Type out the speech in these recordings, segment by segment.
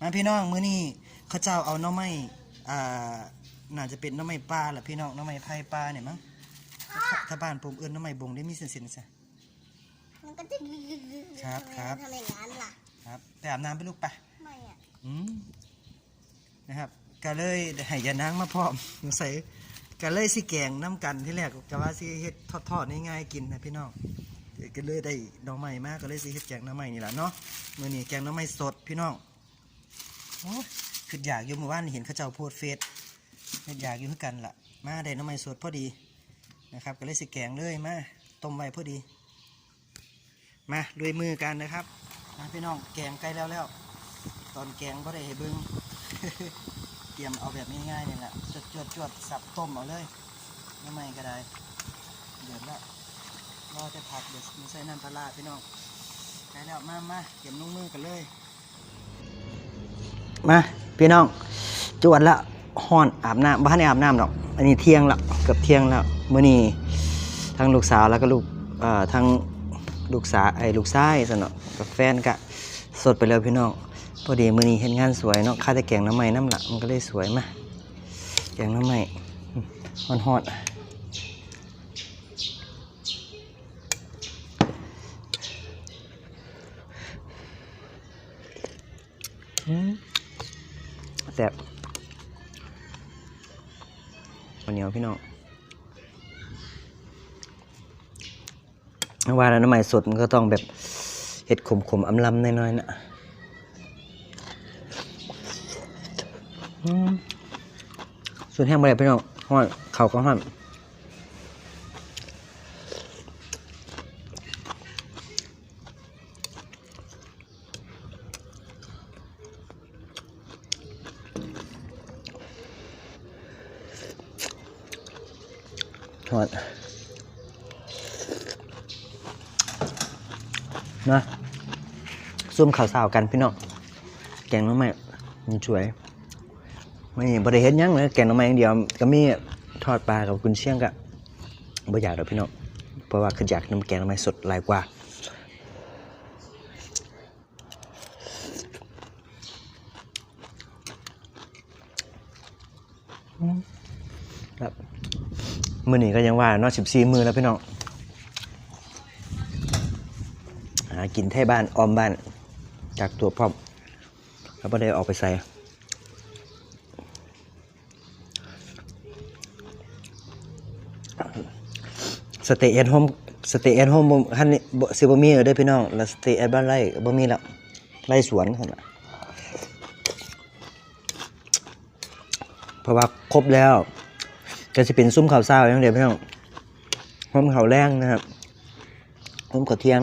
มาพี่น้องมื้อนี้เขาเจ้าเอาหน้อไม้อ่าน่าจะเป็นหน้อไม้ปลาแหละพี่น้องหน้อไม้ไผ่ปลาเนี่ยมั้งถ้าถ้าบ้านผมเอิ้นหน้อไม้บงได้มีเส้นๆซะมันก็จะครับครับทำไมทำอย่างนั้นล่ะครับไปอาบน้ำไปลูกไปไม่อะอืมนะครับก็เลยได้ให้ยานางมาพร้อมสงสัยก็เลยสิแกงน้ำกันที่แรกก็ว่าสิเฮ็ดทอดๆง่ายๆกินนะพี่น้องก็เลยได้หน่อไม้มาก็เลยสิเฮ็ดแกงหน่อไม้นี่ล่ะเนาะมื้อนี้แกงหน่อไม้สดพี่น้องโอ้ย คืออยากอยู่เมื่อวานเห็นเขาเจ้าโพสเฟซเฮ็ดอยากอยู่คือกันล่ะ มาได้น่อไม้สดพอดีนะครับ ก็เลยสิแกงเลยมาต้มไว้พอดี มาด้วยมือกันนะครับมาพี่น้องแกงใกล้แล้วแล้ว ตอนแกงก็ได้ให้เบิ้งเตรียมเอาแบบง่ายๆนี่แหละจวดจวดจวดสับต้มเอาเลยไม่ไม่ก็ได้เดือดแล้วรอจะผักเดี๋ยวมีใส่น้ำปลาร้าพี่น้องใกล้แล้วมามาเตรียมลงมือกันเลย มาพี่น้องจวดละห้อนอาบน้ำบ้านในอาบน้ำหรอกอันนี้เที่ยงละเกือบเที่ยงแล้วเมื่อนี้ทั้งลูกสาวแล้วก็ลูกเอ่อทั้งลูกสาวไอ้ลูกชายสนอกับแฟนกะสดไปแล้วพี่น้องพอดีมื่อนี้เห็นงานสวยเนาะค่าแต่แกงน้ำใหม่น้ำละมันก็เลยสวยมาแกงน้ำใหม่ฮอนฮอนอืม ซ่บวันเหนียวพี่น้องว่าแล้วน้ำใหม่สดมันก็ต้องแบบเห็ดขมขมอำลำน้อยๆนะส่วนแห้งไปเลยพี่น้องห้อนเขาก็ห้อน นะซุ่มข่าวสาวกันพี่น้องแกงน้องใหม่มันสวยไม่บริเฮ็ดยังเลยแกงน่อไม้อย่างเดียว ก็มีทอดปลากับกุนเชียงกะบ่อยากดอกพี่น้องเพราะว่าคืออยากน้ำแกงน่อไม้สดหลายกว่าอืมครับมื้อนี้ก็ยังว่าเนอก14มือแล้วพี่น้องหากินแท่บ้านออมบ้านจากตัวพร้อมแล้วบ่ได้ออกไปใส่สเตย์แอทโฮมสเตย์แอทโฮมคันนี้บ่สิบ่มีเด้อพี่น้อง แล้วสเตย์แอทบ้านไร่บ่มีแล้วไร่สวนคั่นน่ะเพราะว่าครบแล้ว ก็สิเป็นซุ้มข้าวเช้าอย่างเดียวพี่น้องหอมข้าวแรงนะครับหอมข้าวเที่ยง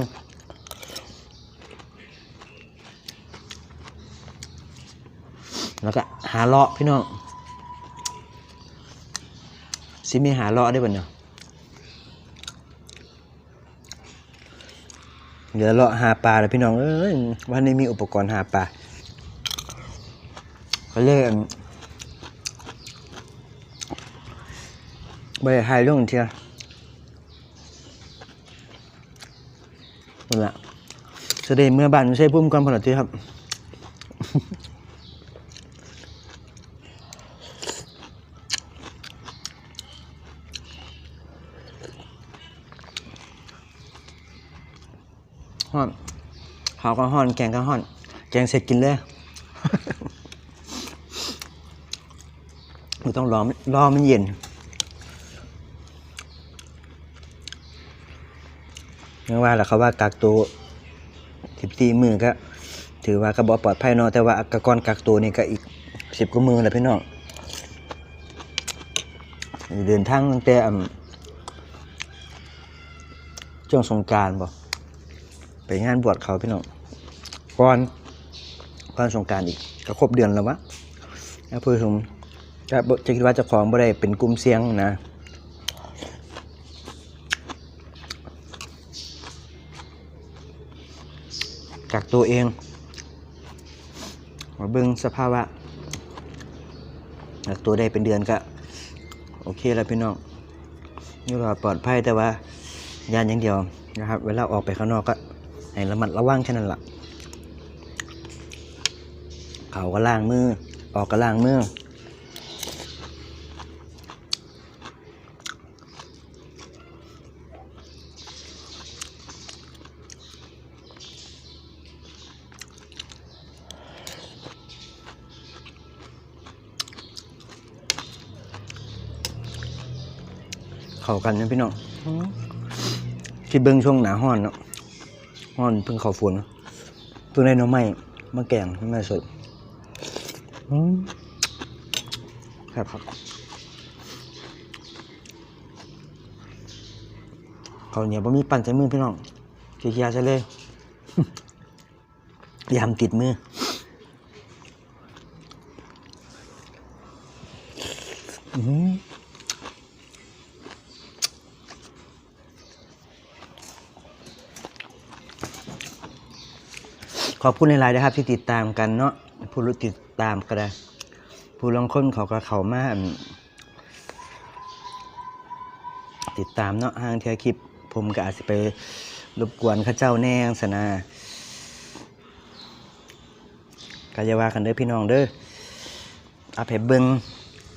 แล้วก็หาเลาะพี่น้องสิมีหาเลาะได้บ่เนี่ยเดี๋ยวเราะหาปลาเลยพี่น้องเอ้ยวันนี้มีอุปกรณ์หาปลาเขาเรียกอันใบไฮเรื่งเทียนั่นแหละแสดงเมื่อบ้านใช่พุ่มก่อนผลทีครับ ฮ้อนข้าวก็ฮ้อน แกงก็ฮ้อน แกงเสร็จกินเลยต้องรอมันรอมันเย็นยังว่าแหละเขาว่ากักตัวสิบสี่มือก็ ถือว่าก็บอกปลอดภัยเนาะแต่ว่ากก่อนกักตัวนี่ก็อีกสิบกว่ามือแหละพี่น้องเดินทางตั้งแต่ช่วงสงการบ่ ไปงานบวชเขาพี่น้องก่อนก่อนสงการอีกก็ครบเดือนแล้ววะแล้วเพื่อผมจะจะคิดว่าจะของบ่ได้เป็นกลุ่มเสี่ยงนะกักตัวเองมาเบิ่งสภาวะกักตัวได้เป็นเดือนก็โอเคแล้วพี่น้องนี่รอดปลอดภัยแต่ว่า ยานอย่างเดียวนะครับ เวลาออกไปข้างนอกก็ ให้ระมัดระวังแค่นั้นละ่ะ เขาก็ล้างมือ ออกก็ล้างมือเข้ากันนะพี่น้องคิดเบิ้งช่วงหนาห้อนเนาะ ห้อนเพิ่งเข้าฝนเพิ่งได้หน้องไม้มาแกงมาสดอืมครับครับเขาวเหนียวบ่มีปั่นใส่มือพี่น้องเคียร์ใส่เลยยำติดมืออืม ขอบคุณในไลน์นะครับ ที่ติดตามกันเนาะผู้รู้ติดตามก็ได้ผู้ลางค้นเขาก็เขามาอั่นติดตามเนาะห้างเทียคลิป ผมก็อาจจะไปรบกวนข้าเจ้าแน่งสนาก็จะว่ากันเด้อพี่น้องเด้ออาเพเบิง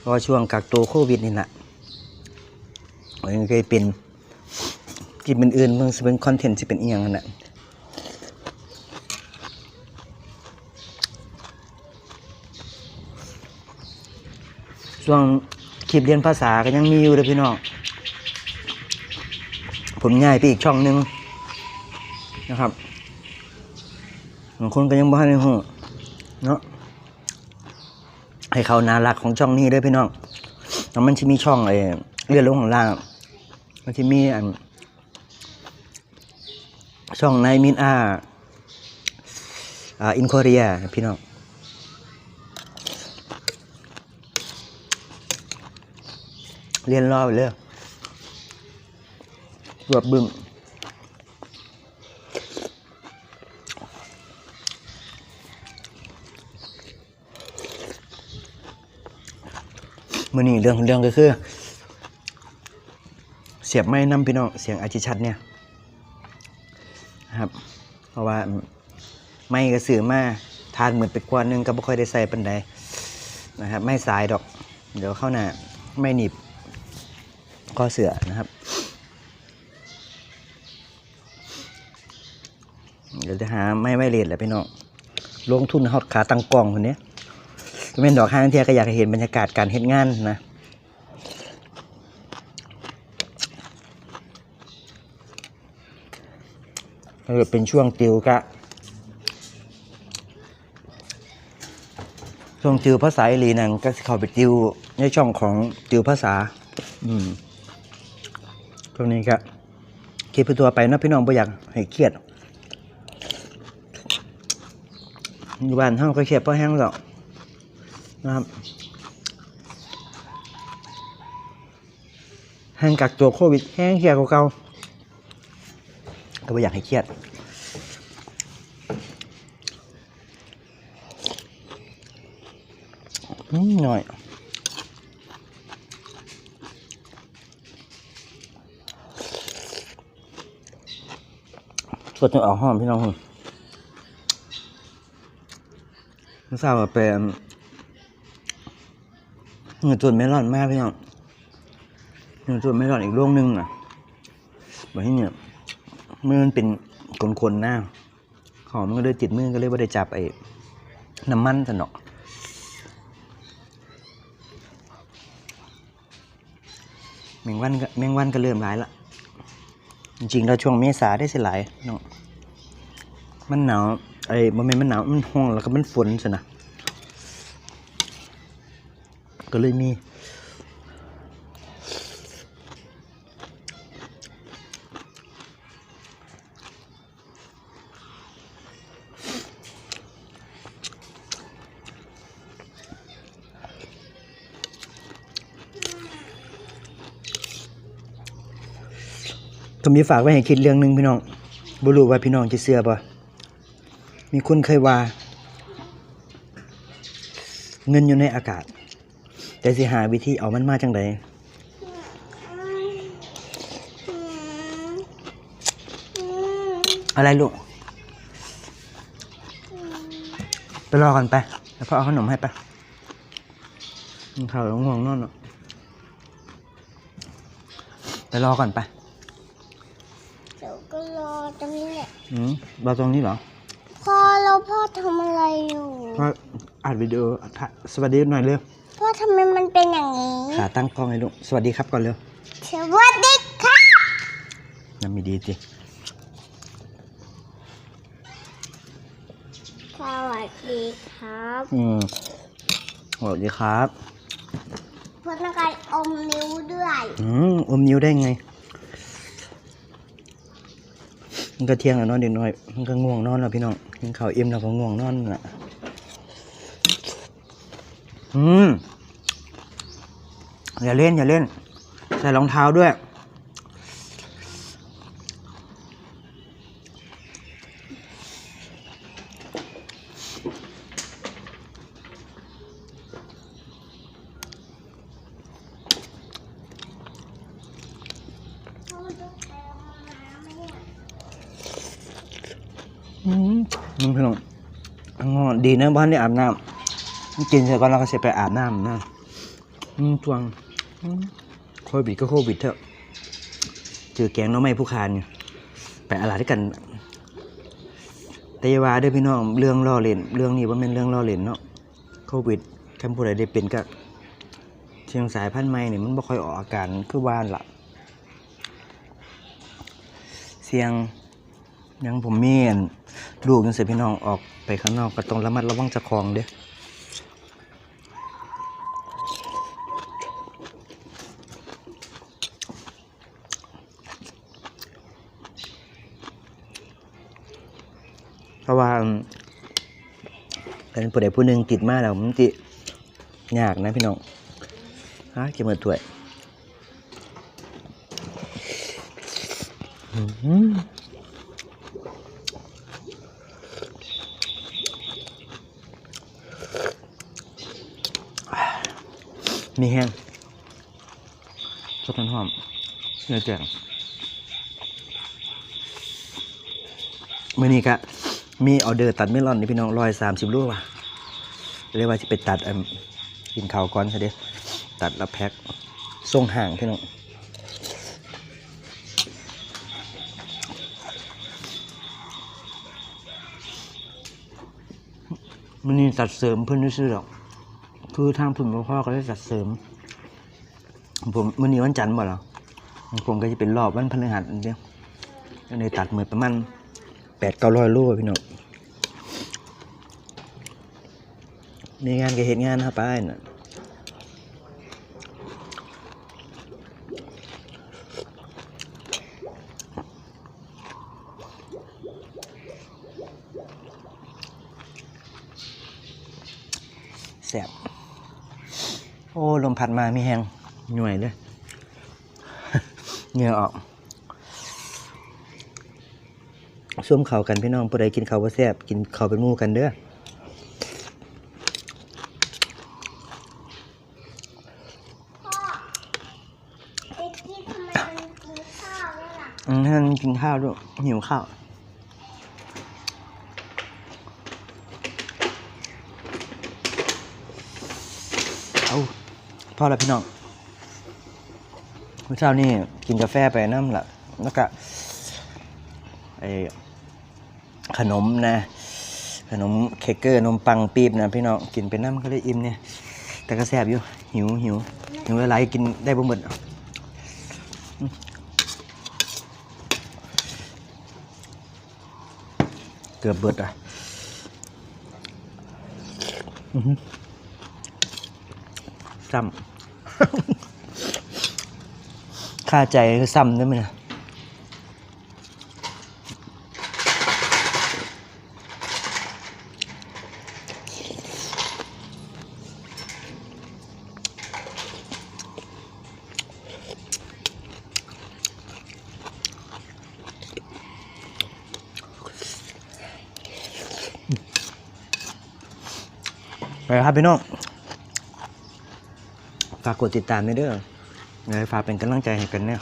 ราะว่าช่วงกักตัวโควิดนี่แหละมันเคยเป็นกินเป็นอื่นเมืองสิเป็นคอนเทนต์สิเป็นอีหยังนั่นแหละ ช่วงคลิปเรียนภาษาก็ยังมีอยู่เลยพี่น้อง ผมย้ายไปอีกช่องหนึ่งนะครับบางคนก็ยังบ้านในหูเนาะให้เขานารักของช่องนี้ด้วยพี่น้องแล้วมันจะมีช่องไอ้เลื่อนลงของล่าง มันจะมีอัน ช่องในมินอาอ่าอินโคเรียพี่น้อง เรียนรอไปเลยรวบบึ้มมื่อนี้เรื่องเรื่องก็คือ เสียบไม่นำพี่น้องเสียงอาจิชัดเนี่ยครับ เพราะว่าไม่กระสือมาทานเหมือนไปกว่านึงก็ไม่ค่อยได้ใส่ปันใดนะครับ ไม่สายดอก เดี๋ยวเข้าหน้าไม่หนีบ ข้อเสือนะครับเดี๋ยวจะหาไม่ไม่เลดแหละพี่น้องลงทุนฮอดขาตั้งกล้องคนนี้เป็นดอกห้างเทียก็อยากเห็นบรรยากาศการเฮ็ดงานนะถ้าเกิดเป็นช่วงติวกะช่วงติวภาษาอีหลีนั่นก็เข้าไปติวในช่องของติวภาษา อืม ช่วงนี้ก็คิดไปตัวไปนะพี่น้องบ่อยากให้เครียดอยู่บ้านเฮาก็เครียดเพราะแห้งหรอกนะครับแห้งกักตัวโควิดแห้งเครียดก็เก่าก็บ่อยากให้เครียดอืมหน่อย สดจนออกหอมพี่น้องไม่ทราบว่าเป็นเงินจุดเมลอนแม่พี่น้องเงินจุดเมลอนอีกร่วงหนึงอะแบบนี้เนี่ยมือมันเป็นคนๆหน้าหอมมันก็เลยติดมือก็เลยว่าได้จับไอ้น้ำมันสนอกแมงวันก็แมงวันก็เริ่มร้ายละ จริงๆเราช่วงเมษาได้สิหลายเนาะมันหนาวไอ้บ่แม่นมันหนาวมันห้องแล้วก็มันฝนสินะก็เลยมี ก็มีฝากไว้ให้คิดเรื่องหนึ่งพี่น้องบ่รู้ว่าพี่น้องจะเชื่อป่ะมีคนเคยว่า เงินอยู่ในอากาศ แต่สิหาวิธีเอามันมาจังไดอะไรลูก ไปรอกันไป แล้วพ่อเอาขนมให้ไปะกินข้าวแล้วง่วงนอนเนาะไปรอก่อนไป เดี๋ยวก็รอตรงนี้ แหละอืมรอตรงนี้เหรอพ่อเราพ่อทำอะไรอยู่พ่ออัดวิดีโอถ่ายสวัสดีหน่อยเร็วพ่อทำไมมันเป็นอย่างนี้ขาตั้งกล้องให้ลูกสวัสดีครับก่อนเร็วสวัสดีครับยังมีดีจิสวัสดีครับอืมสวัสดีครับพนักงานอมนิ้วด้วย อืมอมนิ้วได้ไง มันก็เที่ยงแล้วนอนเด็กน้อย มันก็ง่วงนอนแล้วพี่น้องกินข้าวอิ่มแล้วก็ง่วงนอนน่ะอืมอย่าเล่นอย่าเล่น ใส่รองเท้าด้วย มึงพี่น้องงอดีนะบ้านได้อาบน้ำกินเสร็จก่อนแล้วก็เสร็จไปอาบน้ำนะอืมจวงโควิดก็โควิดเถอะเจอแกงน้องไม้ผู้คานไปอาลาด้วยกันแต่ยาวาด้อพี่น้องเรื่องล่อเล่นเรื่องนี้ว่าเป็นเรื่องล่อเล่นเนาะโควิดคำพูดใดได้เป็นก็เชียงสายพันธุ์ใหม่เนี่ยมันบ่ค่อยออกอาการคือว่านละเสียง ยังผมเมีอันลูกยังเสียพี่น้องออกไปข้างนอกก็ต้องระมัดระวังจะคองเด้อเพราะว่าเป็นผู้ใดผู้หนึ่งติดมากแล้วมันจิยากนะพี่น้องฮะเก็บมือถ้วยอื้อหือ มีแห้งสดหอมเนื้อแจ่งมื่อนี้ก็มีออเดอร์ตัดเมลอนนี่พี่น้องร้อยสามสิบลูกว่ะเรียกว่าจะไปตัดอินข้าวก่อนซะเด้ตัดแล้วแพ็คส่งห่างพี่น้องมันนี่ตัดเสริมเพื่อนซื้อหรอก คือทางผุนพ่อก็ได้จัดเสริม ผมวันนี้วันจันทร์บ่หรอผมก็จะเป็นรอบวันพฤหัสเดียวก็เลยตัดมือประมาณแปดเก้าร้อยลูกพี่น้องในงานก็เห็นงานครับป้ายน่ะแสบ โอ้ลมพัดมามีแหงหน่วยเลยเหงื่อออกส้วมเข่ากันพี่น้องผู้ใดกินข้าวว่าแซ่บกินข้าวเป็นหมู่กันเด้อพ่อเด็กที่ทำไมมันกินข้าวด้วยล่ะอืมให้มันกินข้าวด้วยหิวข้าว เอา พ่อแล้วพี่น้องเมื่อเช้านี่กินกาแฟไปน้ำละแล้วก็ไอขนมนะ ขนมเคกเกอร์นมปังปี๊บนะพี่น้องกินไปน้ำก็เลยอิ่มเนี่ยแต่ก็แซ่บอยู่หิวหิวหิวเวลากินได้บ่หมดเกือบเบิดอะซ้ำ ค่าใจคือซ้ำได้ไหมนี่ยไปครับพี่น้องากกดติดตามด้วยเด้อเลยฝากเป็นกำลังใจให้กันเนี่ย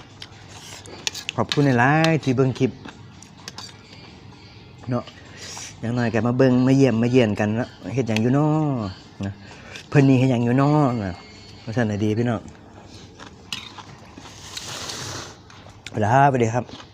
ขอบคุณในไลฟ์ที่เบิ้งคลิปเนาะอย่างน้อยก็มาเบิ้งมาเยี่ยมมาเยี่ยนกันเนาะเห็ดอย่างอยู่น้อนะเพิ่นนี่เห็ดอย่างอยู่น้อนะเพราะฉะนั้นนะดีพี่น้องไปแล้วสวัสดีครับ